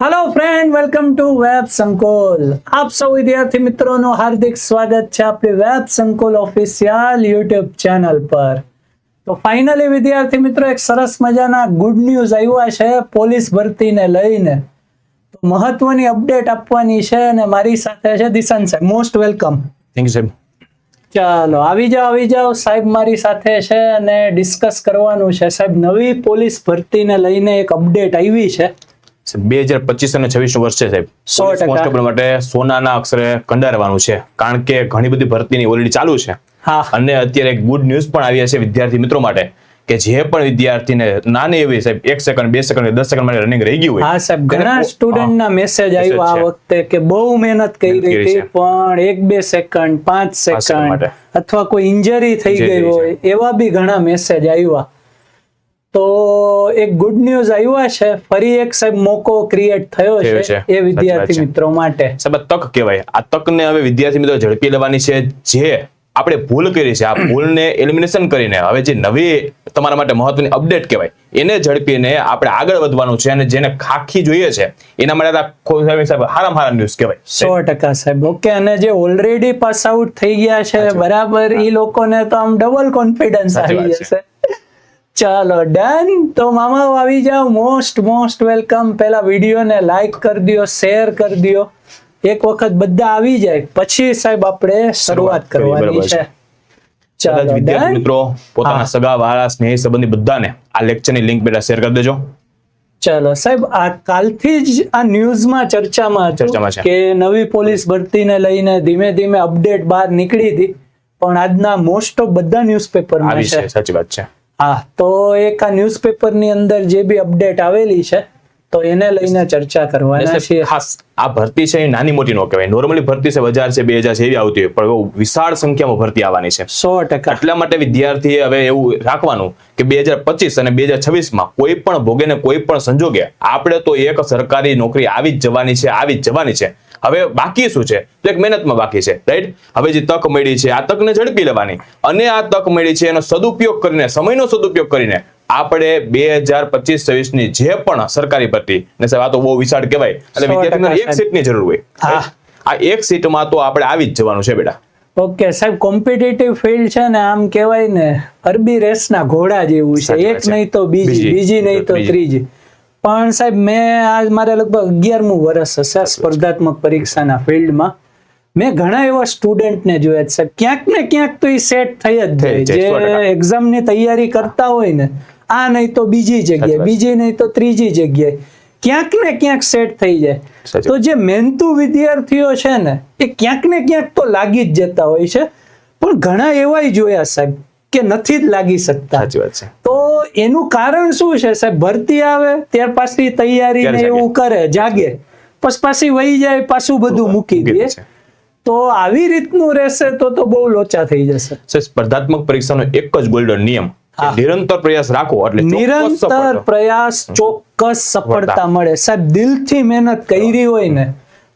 Hello friend welcome to web Sankul આપ સૌ વિદ્યાર્થી મિત્રોનું હાર્દિક સ્વાગત છે આપણી web Sankul official YouTube channel પર તો ફાઇનલી વિદ્યાર્થી મિત્રો એક સરસ મજાના ગુડ ન્યૂઝ આવ્યા છે પોલીસ ભરતીને લઈને તો મહત્વની અપડેટ આપવાની છે અને મારી સાથે છે દિશાન સાહેબ મોસ્ટ વેલકમ થેન્ક યુ સાહેબ ચાલો આવી જાઓ આવી જાઓ સાહેબ મારી સાથે છે અને ડિસ્કસ કરવાનું છે સાહેબ નવી પોલીસ ભરતીને લઈને એક અપડેટ આવી છે બે હજાર પચીસ અને છવ્વીસનું વર્ષ છે સાહેબ. સો કોન્સ્ટેબલ માટે સોનાના અક્ષરે કંડારવાનું છે. કારણ કે ઘણી બધી ભરતીની ઓલરેડી ચાલુ છે. હા. અને અત્યારે ગુડ ન્યૂઝ પણ આવ્યા છે વિદ્યાર્થી મિત્રો માટે કે જે પણ વિદ્યાર્થીને નાની એવી સાહેબ એક સેકન્ડ બે સેકન્ડ દસ સેકન્ડ માટે રનિંગ રહી ગયું હોય હા સાહેબ ઘણા સ્ટુડન્ટ ના મેસેજ આવ્યો આ વખતે કે બહુ મહેનત કરી રહી હતી પણ એક બે સેકન્ડ પાંચ સેકન્ડ માટે. અથવા કોઈ ઇન્જરી થઈ ગઈ હોય એવા બી ઘણા મેસેજ આવ્યા. તો એક ગુડ ન્યૂઝ આવ્યા છે. ફરી એક સાહેબ મોકો ક્રિએટ થયો છે. એ વિદ્યાર્થી મિત્રો માટે. સાહેબ તક કહેવાય. આ તકને હવે વિદ્યાર્થી મિત્રો ઝડપી લેવાની છે. જે આપણે ભૂલ કરી છે આ ભૂલને એલિમિનેશન કરીને હવે જે નવી તમારા માટે મહત્વની અપડેટ કહેવાય એને ઝડપીને આપણે આગળ વધવાનું છે અને જેને ખાખી જોઈએ છે એના માટે સાહેબ હારામ હારા ન્યૂઝ કહેવાય. સો ટકા સાહેબ. ઓકે અને જે ઓલરેડી પાસ આઉટ થઈ ગયા છે બરાબર એ લોકોને તો આમ ડબલ કોન્ફિડન્સ આવી જશે. ચાલો ડન. તો મામા આવી જાઓ. Most most welcome. પેલા વિડીયોને લાઈક કરી દો શેર કરી દો એક વખત બધા આવી જાય. પછી સાહેબ આપણે શરૂઆત કરવાની છે. ચાલો વિદ્યાર્થી મિત્રો પોતાના સગા વાળા સ્નેહ સંબંધી બધાને આ લેક્ચરની લિંક બેટા શેર કરી દેજો. ચાલો સાહેબ આ કાલથી જ આ ન્યૂઝમાં ચર્ચામાં ચર્ચામાં કે નવી પોલીસ ભરતીને લઈને ધીમે ધીમે અપડેટ બહાર નીકળી હતી. પણ આજના મોસ્ટ ઓફ બધા ન્યૂઝપેપરમાં છે સાચી વાત છે. હા તો એક આ ન્યૂઝપેપરની અંદર જે બી અપડેટ આવેલી છે તો એને લઈને ચર્ચા કરવાના છે ખાસ આ ભરતી છે એ નાની મોટી નો કહેવાય. નોર્મલી ભરતી છે હજાર છે બે હજાર છે એવી આવતી હોય પણ વિશાળ સંખ્યામાં ભરતી આવવાની છે. સો ટકા. એટલા માટે વિદ્યાર્થીએ હવે એવું રાખવાનું કે બે હજાર પચીસ અને બે હજાર છવ્વીસમાં કોઈ પણ ભોગે ને કોઈ પણ સંજોગે આપણે તો એક સરકારી નોકરી આવી જ જવાની છે આવી જ જવાની છે. હવે બાકી શું છે? તો એક મહેનતમાં બાકી છે રાઈટ હવે જે તક મળી છે આ તકને ઝડપી લેવાની. અને આ તક મળી છે એનો સદુપયોગ કરીને સમયનો સદુપયોગ કરીને આપણે બે હજાર પચીસ છવ્વીસની જે પણ સરકારી ભરતી ને સાહેબ આ તો બહુ વિશાળ કહેવાય એટલે સો વિદ્યાર્થીને એક સીટ સીટની જરૂર હોય. આ એક સીટમાં તો આપણે આવી જ જવાનું છે બેટા. ઓકે સાહેબ કોમ્પિટિટિવ ફિલ્ડ છે ને આમ કહેવાય ને અરબી રેસના ઘોડા જેવું છે. એક નહીં તો બીજી. બીજી નહીં તો ત્રીજી. પણ સાહેબ મેં આજ મારે લગભગ અગિયારમું વર્ષ હશે સ્પર્ધાત્મક પરીક્ષાના ફિલ્ડમાં. મેં ઘણા એવા સ્ટુડન્ટને જોયા છે સાહેબ. ક્યાંક ને ક્યાંક તો એ સેટ થઈ જ જાય, જે એક્ઝામની તૈયારી કરતા હોય ને આ નહીં તો બીજી જગ્યાએ બીજી નહીં તો ત્રીજી જગ્યાએ. ક્યાંક ને ક્યાંક સેટ થઈ જાય. તો જે મહેનતુ વિદ્યાર્થીઓ છે ને એ ક્યાંક ને ક્યાંક તો લાગી જ જતા હોય છે. પણ ઘણા એવાય જોયા સાહેબ. કે નથી જ લાગી શકતા. તો એનું કારણ શું છે? સાહેબ ભરતી આવે ત્યાર પાછી તૈયારી ને એવું કરે જાગે. પછી પાછી વહી જાય પાછું બધું મૂકી દે. તો આવી રીતનું રહેશે તો તો બહુ લોચા થઈ જશે. સ્પર્ધાત્મક પરીક્ષાનો એક જ ગોલ્ડન નિયમ નિરંતર પ્રયાસ રાખો એટલે નિરંતર પ્રયાસ ચોક્કસ સફળતા મળે. સાહેબ દિલથી મહેનત કરી હોય ને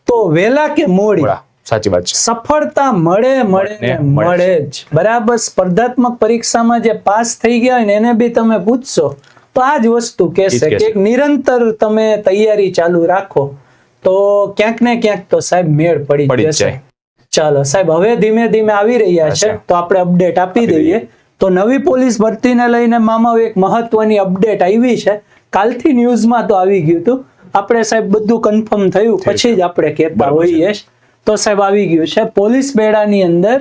તો વેલા કે મોડી સાચી વાત છે. સફળતા મળે મળે મળે જ. બરાબર? સ્પર્ધાત્મક પરીક્ષામાં જે પાસ થઈ ગયા હોય ને એને બી તમે પૂછશો તો આ જ વસ્તુ કહેશે કે નિરંતર તમે તૈયારી ચાલુ રાખો તો ક્યાંક ને ક્યાંક તો સાહેબ મેળ પડી જશે. ચાલો સાહેબ હવે ધીમે ધીમે આવી રહ્યા છે તો આપણે અપડેટ આપી દઈએ. તો નવી પોલીસ ભરતીને લઈને મામા એક મહત્વની અપડેટ આવી છે. કાલથી ન્યૂઝમાં તો આવી ગયું હતું. આપણે સાહેબ બધું કન્ફર્મ થયું. પછી જ આપણે કહેતા હોઈએ છે. તો સાહેબ આવી ગયું છે. પોલીસ બેડાની અંદર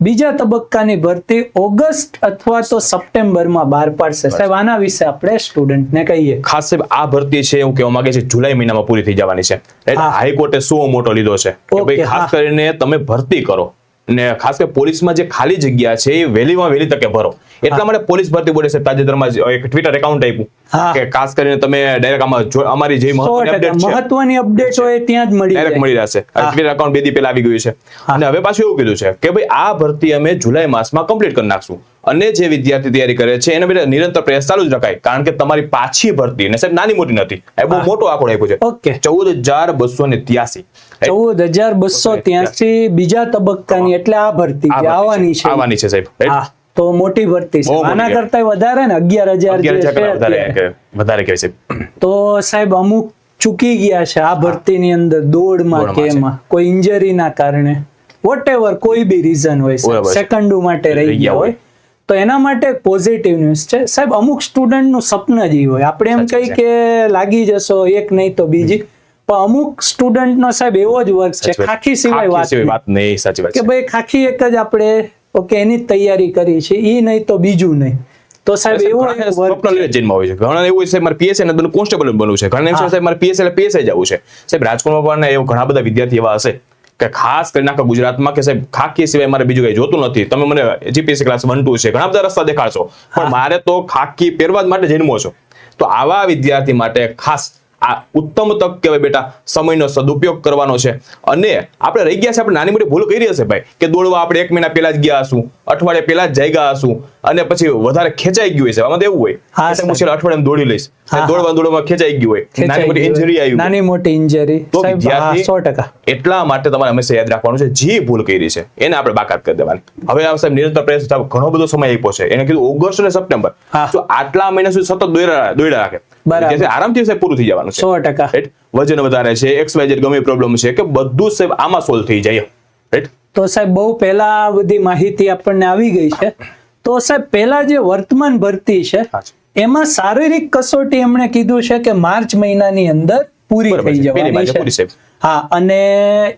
બીજા તબક્કાની ભરતી ઓગસ્ટ અથવા તો સપ્ટેમ્બરમાં બહાર પાડશે. સાહેબ આના વિશે આપણે સ્ટુડન્ટને કહીએ. ખાસ સાહેબ આ ભરતી છે એવું કહેવા માંગે છે જુલાઈ મહિનામાં પૂરી થઈ જવાની છે? હાઈકોર્ટે શું મોટો લીધો છે. કે ભાઈ. ખાસ કરીને તમે ભરતી કરો. ને ખાસ કરીને પોલીસમાં જે ખાલી જગ્યા છે એ વહેલીમાં વહેલી તકે ભરો. એટલા માટે પોલીસ ભરતી બોર્ડે સાહેબ તાજેતરમાં એક ટ્વિટર એકાઉન્ટ આપ્યું. કે ખાસ કરીને તમે ડાયરેક્ટ આમાં અમારી જે મહત્વની અપડેટ હોય ત્યાં જ મળી ડાયરેક્ટ મળી રહેશે ટ્વિટર એકાઉન્ટ બે દી પહેલા આવી ગયું છે. અને હવે પાછું એવું કીધું છે કે ભાઈ આ ભરતી અમે જુલાઈ માસમાં કમ્પ્લીટ કરી નાખશું. અને જે વિદ્યાર્થી તૈયારી કરે છે એને બધા નિરંતર પ્રયાસ ચાલુ જ રખાય. કારણ કે તમારી પાછી ભરતી ને સાહેબ નાની મોટી નથી. એ બહુ મોટો આંકડો આપ્યો છે. ઓકે. ચૌદ હજાર બસો ને ત્યાસી. ચૌદ હજાર બસો ત્યાંસી બીજા તબક્કાની એટલે આ ભરતી આવવાની છે. આવવાની છે સાહેબ. તો મોટી ભરતી છે. આના કરતા વધારે ને અગિયાર હજાર વધારે કહે છે. તો સાહેબ અમુક ચૂકી ગયા છે આ ભરતીની અંદર દોડમાં કે એમાં. કોઈ ઇન્જરીના કારણે. વોટ કોઈ બી રીઝન હોય સેકન્ડ માટે રહી ગયા હોય. તો એના માટે પોઝિટિવ ન્યૂઝ છે. સાહેબ અમુક સ્ટુડન્ટનું સપન જ હોય. આપણે એમ કહી કે લાગી જશો એક નહીં તો બીજી. પણ અમુક સ્ટુડન્ટ નો સાહેબ એવો જ વર્ક છે. ખાખી સિવાય વાત નહીં. સાચી વાત કે ભાઈ ખાખી એક જ આપણે ઓકે એની તૈયારી કરી છે. એ નહીં તો બીજું નહીં. તો સાહેબ એવું સ્વપ્ન લઈને જન્મ હોય છે. ઘણા એવું હોય છે મારે પીએસએ ને બનવું કોન્સ્ટેબલ બનવું છે. ઘણા છે સાહેબ મારે પીએસએ એટલે પીએસએ જવું છે. સાહેબ રાજકોટમાં પણ એવું ઘણા બધા વિદ્યાર્થી એવા હશે કે ખાસ કરીને આખા ગુજરાતમાં કે સાહેબ ખાકી સિવાય મારે બીજું કઈ જોતું નથી. તમે મને જીપીએસસી ક્લાસ વન ટુ છે. ઘણા બધા રસ્તા દેખાડશો. પણ મારે તો ખાકી પહેરવા જ માટે જન્મો છો. તો આવા વિદ્યાર્થી માટે ખાસ આ ઉત્તમ તક કહેવાય બેટા. સમયનો સદુપયોગ કરવાનો છે. અને આપણે રહી ગયા છે આપણે નાની મોટી ભૂલ કરી હશે ભાઈ. કે દોડવા આપણે એક મહિના પહેલા જ ગયા હશું. અઠવાડિયા પહેલા જ જઈ ગયા હશું. અને પછી વધારે ખેંચાઈ ગયું છે આમાં તો એવું હોય. હા, હું છેલ્લા અઠવાડિયામાં દોડી લઈશ. દોડવા દોડવામાં ખેંચાઈ ગયું હોય. નાની મોટી ઇન્જરી આવી નાની મોટી ઇન્જરી તો વિદ્યાર્થી સો ટકા. એટલા માટે તમારે હંમેશા યાદ રાખવાનું છે જે ભૂલ કરી છે એને આપણે બાકાત કરી દેવાની. હવે આ સાહેબ નિરંતર પ્રયાસ ઘણો બધો સમય આપ્યો છે. એને કીધું ઓગસ્ટ અને સપ્ટેમ્બર. તો આટલા મહિના સુધી સતત દોડ્યા રાખે. બરાબર. આરામથી સાહેબ પૂરું થઈ જવાનું છે. સો ટકા. રાઈટ વજન વધારે છે એક્સ વાય ગમે પ્રોબ્લેમ છે કે બધું સાહેબ આમાં સોલ્વ થઈ જાય. રાઈટ તો સાહેબ બહુ પહેલા બધી માહિતી આપણને આવી ગઈ છે. તો સાહેબ પહેલા જે વર્તમાન ભરતી છે એમાં શારીરિક કસોટી એમણે કીધું છે કે માર્ચ મહિનાની અંદર પૂરી થઈ. જવાની છે. હા અને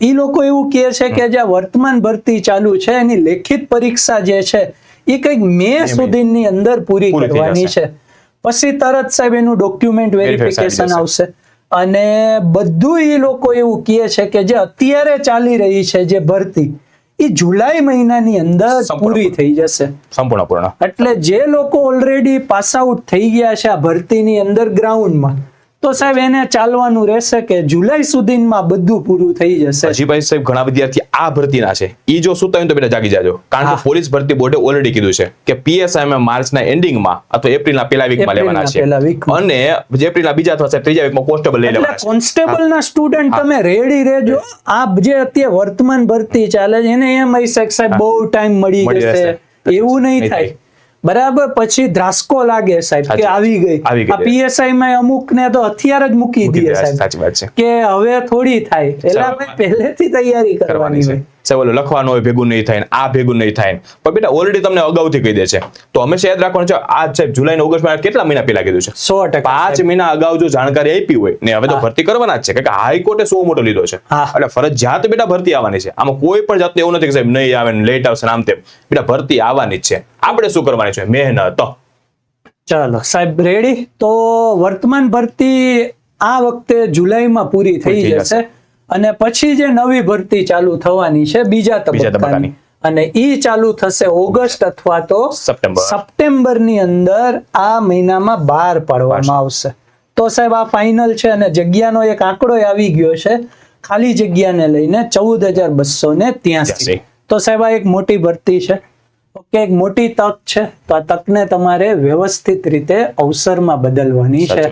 એ લોકો એવું કહે છે કે જે વર્તમાન ભરતી ચાલુ છે એની લેખિત પરીક્ષા જે છે એ કંઈક મે સુધીની અંદર પૂરી કરવાની છે. પછી તરત સાહેબ એનું ડોક્યુમેન્ટ વેરિફિકેશન આવશે. અને બધું એ લોકો એવું કહે છે કે જે અત્યારે ચાલી રહી છે જે ભરતી એ જુલાઈ મહિનાની અંદર પૂરી થઈ જશે. સંપૂર્ણ એટલે જે લોકો ઓલરેડી પાસ આઉટ થઈ ગયા છે આ ભરતીની અંદર ગ્રાઉન્ડમાં તો સાહેબ એને ચાલવાનું રહેશે કે જુલાઈ સુધીમાં બધું પૂરું થઈ જશે. હજીભાઈ સાહેબ ઘણા વિદ્યાર્થી આ ભરતીના છે. એ જો સુતા હોય તો બેટા જાગી જાજો. કારણ કે પોલીસ ભરતી બોર્ડે ઓલરેડી કીધું છે કે પીએસઆઈ માર્ચના એન્ડિંગમાં અથવા એપ્રિલના પહેલા વીકમાં લેવાના છે. અને એપ્રિલના બીજા અથવા ત્રીજા વીકમાં કોન્સ્ટેબલ લઈ લેવાના છે. કોન્સ્ટેબલના સ્ટુડન્ટ તમે રેડી રહેજો. આ જે અત્યારે વર્તમાન ભરતી ચાલે છે એને એમ હશે સાહેબ બહુ ટાઈમ મળી જશે. એવું નહીં થાય. બરાબર? પછી ધ્રાસકો લાગે સાહેબ કે આવી ગઈ. આ પીએસઆઈ માં અમુક ને તો હથિયાર જ મૂકી દે સાહેબ. કે હવે થોડી થાય. એટલે. આપણે પહેલેથી તૈયારી કરવાની હોય. સાહેબ ઓલું લખવાનું હોય ભેગું નહીં થાય આ ભેગું નહીં થાય પણ બેટા ઓલરેડી તમને અગાઉથી કહી દે છે. તો હંમેશા યાદ રાખવાનું છે આ સાહેબ જુલાઈ ઓગસ્ટ ઓગસ્ટ કેટલા મહિના પહેલા કીધું છે? સો પાંચ મહિના અગાઉ જો જાણકારી આપી હોય ને હવે તો ભરતી કરવાના જ છે કારણ કે હાઈકોર્ટે સો મોટો લીધો છે. એટલે ફરજિયાત બેટા ભરતી આવવાની છે. આમાં કોઈ પણ જાતનું એવું નથી કે સાહેબ નહીં આવે ને લેટ આવશે આમ તેમ. બેટા ભરતી આવવાની જ છે. આપણે શું કરવાની છે? મહેનત. ચાલો સાહેબ રેડી તો વર્તમાન ભરતી આ વખતે જુલાઈમાં પૂરી થઈ પૂરી થઈ જશે. અને પછી જે નવી ભરતી ચાલુ થવાની છે બીજા તબક્કાની. અને ઈ ચાલુ થશે ઓગસ્ટ અથવા તો સપ્ટેમ્બર. ની અંદર આ મહિનામાં બહાર પાડવામાં આવશે. તો સાહેબ આ ફાઇનલ છે અને જગ્યાનો એક આંકડો આવી ગયો છે. ખાલી જગ્યાને લઈને ચૌદ હજાર બસો ને ત્યાસી. તો સાહેબ આ એક મોટી ભરતી છે. ઓકે એક મોટી તક છે. તો આ તકને તમારે વ્યવસ્થિત રીતે અવસરમાં બદલવાની છે.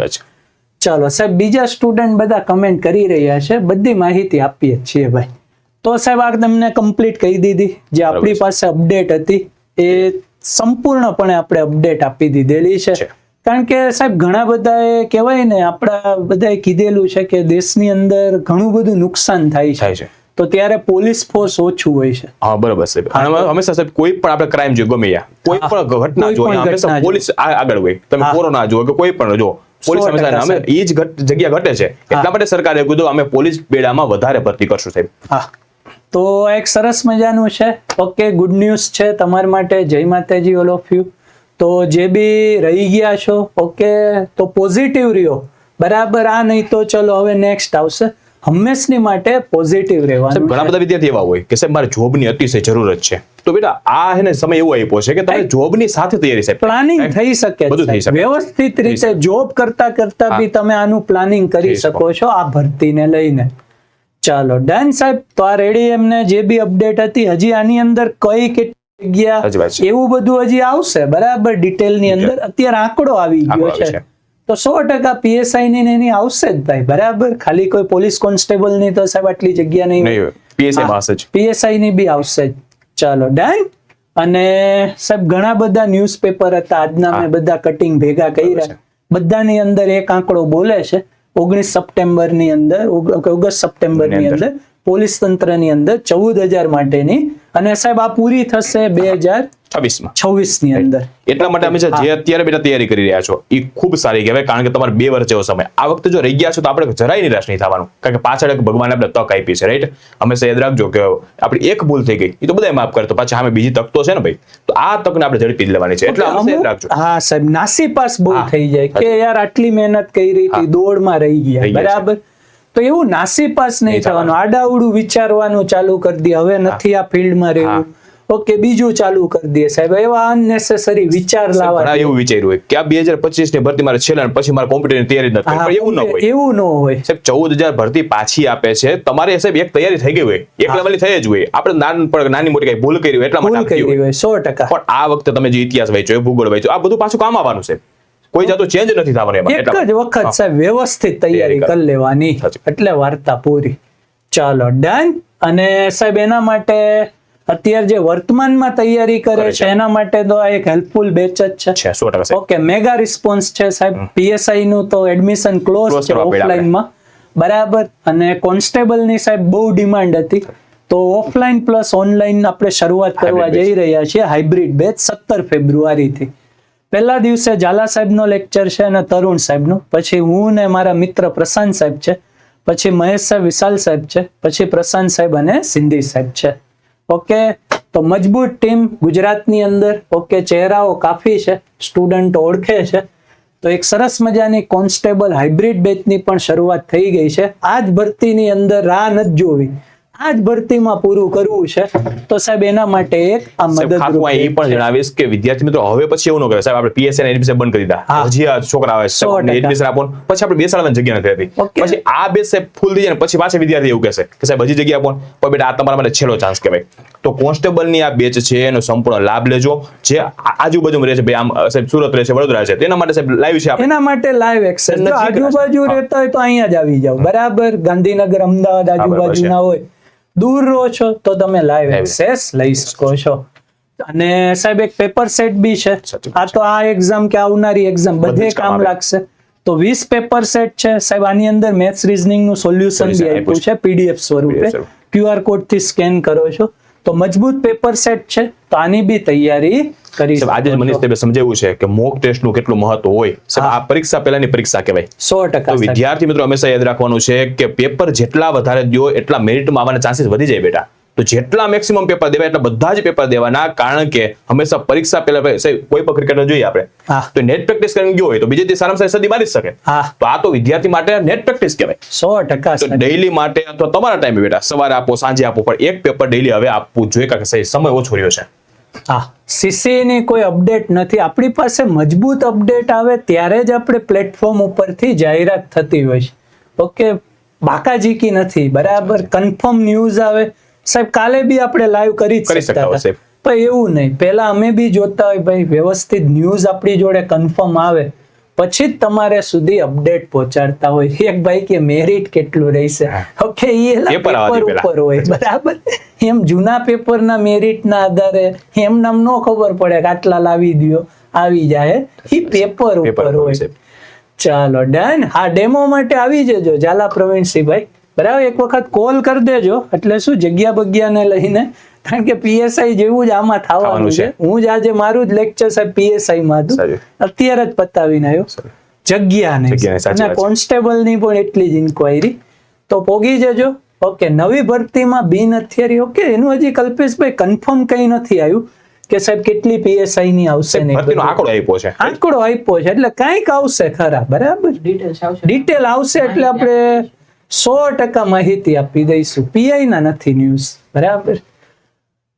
ચાલો સાહેબ બીજા સ્ટુડન્ટ બધા કમેન્ટ કરી રહ્યા છે. બધી માહિતી આપીએ છીએ ભાઈ. તો સાહેબ આ તમને કમ્પ્લીટ કહી દીધી. જે આપણી પાસે અપડેટ હતી એ સંપૂર્ણપણે આપણે અપડેટ આપી દીધેલી છે. કારણ કે સાહેબ ઘણા બધાએ કહેવાય ને આપણા બધાએ કીધેલું છે કે દેશની અંદર ઘણું બધું નુકસાન થાય છે. તો ત્યારે પોલીસ ફોર્સ ઓછું હોય છે. હા બરોબર સાહેબ. હંમેશા સાહેબ કોઈ પણ આપણે ક્રાઇમ જો ગમે કોઈ પણ ઘટના જોઈએ ઘટના જો. પોલીસ આગળ હોય. તમે કોરોના જો કે કોઈ પણ જો પોલીસ હંમેશા અમે એ જ જગ્યા ઘટે છે. એટલા માટે સરકારે કીધું અમે પોલીસ બેડામાં વધારે ભરતી કરશું સાહેબ. હા. તો એક સરસ મજાનું છે. ઓકે ગુડ ન્યૂઝ છે તમારા માટે. જય માતાજી ઓલ ઓફ યુ તો જે બી રહી ગયા છો ઓકે તો પોઝિટિવ રહ્યો. બરાબર આ નહીં તો ચલો હવે નેક્સ્ટ આવશે. હંમેશની માટે પોઝિટિવ રહેવાનું ઘણા બધા વિદ્યાર્થી એવા હોય કે સાહેબ મારે જોબની અતિશય જરૂરત છે. તો બેટા આ હે ને સમય એવો આપ્યો છે કે તમે જોબની સાથે તૈયારી સાહેબ. પ્લાનિંગ થઈ શકે બધું થઈ શકે. વ્યવસ્થિત રીતે જોબ કરતા કરતા બી તમે આનું પ્લાનિંગ કરી શકો. છો આ ભરતીને લઈને. ચાલો ડન સાહેબ તો આ રેડી એમને જે બી અપડેટ હતી હજી આની અંદર કઈ કેટલી જગ્યા. એવું બધું હજી આવશે? બરાબર ડિટેલની અંદર અત્યારે આંકડો આવી ગયો છે. તો સો ટકા પીએસઆઈ ની એની આવશે જ ભાઈ બરાબર? ખાલી કોઈ પોલીસ કોન્સ્ટેબલની તો સાહેબ આટલી જગ્યા નહીં હોય. પીએસઆઈ માં હશે જ. પીએસઆઈ ની બી આવશે જ. ચાલો ડન અને સાહેબ ઘણા બધા ન્યૂઝપેપર હતા આજના મેં બધા કટિંગ ભેગા બરાબર કર્યા. બધાની અંદર એક આંકડો બોલે છે. ઓગણીસ સપ્ટેમ્બરની અંદર ઓગસ્ટ સપ્ટેમ્બરની અંદર. પોલીસ તંત્રની અંદર ચૌદ હજાર માટેની. અને સાહેબ આ પૂરી થશે બે હજાર છવ્વીસમાં. છવ્વીસની અંદર. એટલા માટે અમે જે અત્યારે બેટા તૈયારી કરી રહ્યા છો એ ખૂબ સારી કહેવાય કારણ કે તમારે બે વર્ષ જેવો સમય. આ વખતે જો રહી ગયા છો તો આપણે જરાય નિરાશ નહીં થવાનું. કારણ કે પાછળ એક ભગવાન આપણે તક આપી છે રાઈટ હંમેશા યાદ રાખજો કે આપણી એક ભૂલ થઈ ગઈ એ તો બધા માફ કરે તો પાછા અમે બીજી તક તો છે ને ભાઈ? તો આ તકને આપણે ઝડપી લેવાની છે. એટલે યાદ રાખજો. હા સાહેબ નાસીપાસ બહુ હા. થઈ જાય કે યાર આટલી મહેનત કરી હતી દોડમાં રહી ગયા રહી. બરાબર? તો એવું નાસીપાસ પાસ નહીં થવાનું. આડાવડું વિચારવાનું ચાલુ કરી દે. હવે નથી આ ફિલ્ડમાં રહેવું. ઓકે બીજું ચાલુ કરી દે સાહેબ. એવા અનનેસેસરી વિચાર લાવવા એવું વિચાર્યું હોય કે આ બે હજાર પચીસની ભરતી મારે છેલ્લા પછી મારે કોમ્પ્યુટરની તૈયારી નથી પણ એવું ન હોય. એવું ન હોય. સાહેબ ચૌદ હજાર ભરતી પાછી આપે છે. તમારે સાહેબ એક તૈયારી થઈ ગઈ હોય. એક લેવલની થઈ જ હોય. આપણે નાન નાની મોટી કઈ ભૂલ કરી હોય એટલા માટે કરી હોય. સો ટકા. પણ આ વખતે તમે જે ઇતિહાસ વાંચ્યો ભૂગોળ વાંચ્યો આ બધું પાછું કામ આવવાનું છે. કોઈ જાતો ચેન્જ નથી થવાનું એમાં. એક જ વખત સાહેબ વ્યવસ્થિત તૈયારી કરી લેવાની. એટલે વાર્તા પૂરી. ચાલો ડન અને સાહેબ એના માટે અત્યારે જે વર્તમાનમાં તૈયારી કરે છે એના માટે તો આ એક હેલ્પફુલ બેચ જ છે. ઓકે મેગા રિસ્પોન્સ છે સાહેબ. પીએસઆઈ નું તો એડમિશન ક્લોઝ છે ઓફલાઈનમાં બરાબર. અને કોન્સ્ટેબલની સાહેબ બહુ ડિમાન્ડ હતી. તો ઓફલાઈન પ્લસ ઓનલાઈન આપણે શરૂઆત કરવા જઈ રહ્યા છીએ. હાઇબ્રિડ બેચ સત્તર ફેબ્રુઆરીથી. પહેલા દિવસે ઝાલા સાહેબનો લેક્ચર છે અને તરુણ સાહેબનો. પછી હું ને મારા મિત્ર પ્રશાંત સાહેબ છે. પછી મહેશ સાહેબ વિશાલ સાહેબ છે. પછી પ્રશાંત સાહેબ અને સિંધી સાહેબ છે. ઓકે તો મજબૂત ટીમ ગુજરાતની અંદર ઓકે ચહેરાઓ કાફી છે સ્ટુડન્ટ ઓળખે છે. તો એક સરસ મજાની કોન્સ્ટેબલ હાઇબ્રિડ બેચની પણ શરૂઆત થઈ ગઈ છે. આ જ ભરતીની અંદર રાહ નથી જોવી. આ જ ભરતીમાં પૂરું કરવું છે. તો સાહેબ એના માટે એક આ અહીં એ પણ જણાવીશ કે વિદ્યાર્થી મિત્રો હવે પછી એવું ન કરે સાહેબ આપણે પીએસસી એડમિશન બંધ કરી દીધા. હજી આ છોકરા આવે છે. એડમિશન આપો પછી આપણે બેસાડવાની જગ્યા નથી રહેતી. પછી આ બે સાહેબ ફૂલ થઈ જાય પછી પાછા વિદ્યાર્થી એવું કહેશે કે સાહેબ હજી જગ્યા આપો પણ બેટા આ તમારા માટે છેલ્લો ચાન્સ કહેવાય. તો કોન્સ્ટેબલની આ બેચ છે એનો સંપૂર્ણ લાભ લેજો. જે આજુબાજુમાં રહે છે ભાઈ આમ સાહેબ સુરત રહે છે વડોદરા છે. તેના માટે સાહેબ લાઈવ છે આપણે. એના માટે લાઈવ એક્સેસ આજુબાજુ રહેતા હોય તો અહીંયા જ આવી જાવ બરાબર? ગાંધીનગર અમદાવાદ આજુબાજુ ના હોય. દૂર રહો છો તો તમે લાઈવ. એક્સેસ લઈ શકો છો. અને સાહેબ એક પેપર સેટ બી છે. આ તો આ એક્ઝામ કે આવનારી એક્ઝામ બધે કામ લાગશે. તો 20 પેપર સેટ છે. સાહેબ આની અંદર મેથ્સ રીઝનિંગનું સોલ્યુશન બી આપ્યું છે. પીડીએફ સ્વરૂપે. ક્યુઆર કોડથી સ્કેન કરો છો. તો મજબૂત પેપર સેટ છે. તો આની બી તૈયારી કરી આજે જ મનીષ સાહેબે સમજાવ્યું છે કે મોક ટેસ્ટનું કેટલું મહત્વ હોય. આ પરીક્ષા પહેલાની પરીક્ષા કહેવાય. સો ટકા વિદ્યાર્થી મિત્રો હંમેશા યાદ રાખવાનું છે કે પેપર જેટલા વધારે દો એટલા મેરિટમાં આવવાના ચાન્સીસ વધી જાય બેટા. તો જેટલા મેક્સિમમ પેપર દેવા એટલા બધા જ પેપર દેવાના કારણ કે હંમેશા પરીક્ષા પહેલા કોઈ પણ ક્રિકેટર જોઈએ આપણે. તો નેટ પ્રેક્ટિસ કરીને ગયો હોય તો બીજે સારામાં સારી સદી મારી શકે. તો આ તો વિદ્યાર્થી માટે નેટ પ્રેક્ટિસ કહેવાય. સો ટકા તો ડેઈલી માટે અથવા તમારા ટાઈમે બેટા સવારે આપો સાંજે આપો પણ એક પેપર ડેઈલી હવે આપવું જોઈએ કારણ કે સમય ઓછો રહ્યો છે. હા. સીસીની કોઈ અપડેટ નથી. આપણી પાસે મજબૂત અપડેટ આવે ત્યારે જ આપણે પ્લેટફોર્મ ઉપરથી જાહેરાત થતી હોય છે. ઓકે બાકાજીકી નથી. બરાબર કન્ફર્મ ન્યૂઝ આવે. સાહેબ કાલે બી આપણે લાઈવ કરી જ શકતા. પણ એવું નહીં. પહેલા અમે બી જોતા હોય ભાઈ વ્યવસ્થિત ન્યૂઝ આપણી જોડે કન્ફર્મ આવે. પછી જ તમારે સુધી અપડેટ પહોંચાડતા હોય. એક ભાઈ કે મેરિટ કેટલું રહેશે? ઓકે એ પેપર દે. ઉપર હોય. બરાબર? એમ જૂના પેપરના મેરિટના આધારે એમ નામ નો ખબર પડે કે આટલા લાવી દ્યો આવી જાય. એ પેપર ઉપર હોય. ચાલો ડન હા ડેમો માટે આવી જજો. ઝાલા પ્રવીણસિંહભાઈ. બરાબર? એક વખત કોલ કરી દેજો. એટલે શું જગ્યા બગ્યાને લઈને કારણ કે પીએસઆઈ જેવું જ આમાં થવાનું છે. હું જ આજે મારું જ લેક્ચર સાહેબ પીએસઆઈ માં હતું. અત્યારે જ પતાવીને આવ્યો. જગ્યા નહીં અને કોન્સ્ટેબલની પણ એટલી જ ઇન્ક્વાયરી તો પોગી જજો. ઓકે નવી ભરતીમાં બિન હથિયારી. ઓકે એનું હજી કલ્પેશભાઈ કન્ફર્મ કઈ નથી આવ્યું કે સાહેબ કેટલી પીએસઆઈ ની આવશે. આંકડો આપ્યો છે. આંકડો આપ્યો છે. એટલે કાંઈક આવશે ખરા બરાબર? ડિટેલ આવશે. એટલે આપણે સો ટકા માહિતી આપી દઈશું. પીઆઈ ના નથી ન્યૂઝ બરાબર?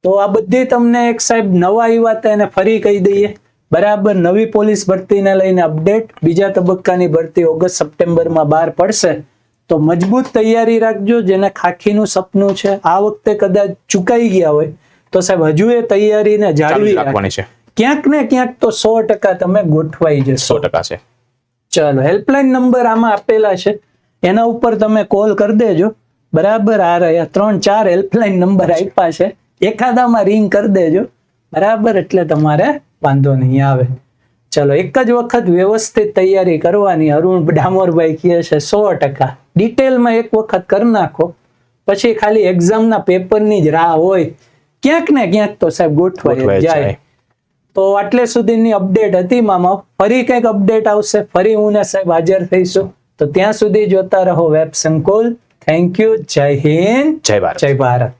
તો આ બધી તમને એક સાહેબ નવા આવ્યા હતા એને ફરી કહી દઈએ. બરાબર નવી પોલીસ ભરતીને લઈને અપડેટ. બીજા તબક્કાની ભરતી ઓગસ્ટ સપ્ટેમ્બરમાં બહાર પડશે. તો મજબૂત તૈયારી રાખજો જેને ખાખીનું સપનું છે. આ વખતે કદાચ ચુકાઈ ગયા હોય. તો સાહેબ હજુ એ તૈયારીને જાળવી રાખવાની છે. ક્યાંક ને ક્યાંક તો સો ટકા તમે ગોઠવાઈ જશો. સો ટકા છે. ચાલો હેલ્પલાઇન નંબર આમાં આપેલા છે. એના ઉપર તમે કોલ કરી દેજો. બરાબર આ રહ્યા ત્રણ ચાર હેલ્પલાઇન નંબર આપ્યા છે. એખાદામાં રિંગ કરી દેજો. બરાબર? એટલે તમારે વાંધો નહીં આવે. ચલો એક જ વખત વ્યવસ્થિત તૈયારી કરવાની. અરુણ ડામોરભાઈ કહે છે સો ટકા. ડિટેલમાં એક વખત કરી નાખો. પછી ખાલી એક્ઝામના પેપરની જ રાહ હોય. ક્યાંક ને ક્યાંક તો સાહેબ ગોઠવાઈ જાય. તો આટલે સુધીની અપડેટ હતી મામા. ફરી કંઈક અપડેટ આવશે. ફરી હું ને સાહેબ હાજર થઈશું. તો ત્યાં સુધી જોતા રહો વેબ સંકુલ. થેન્ક યુ જય હિન્દ. જય ભારત. જય ભારત.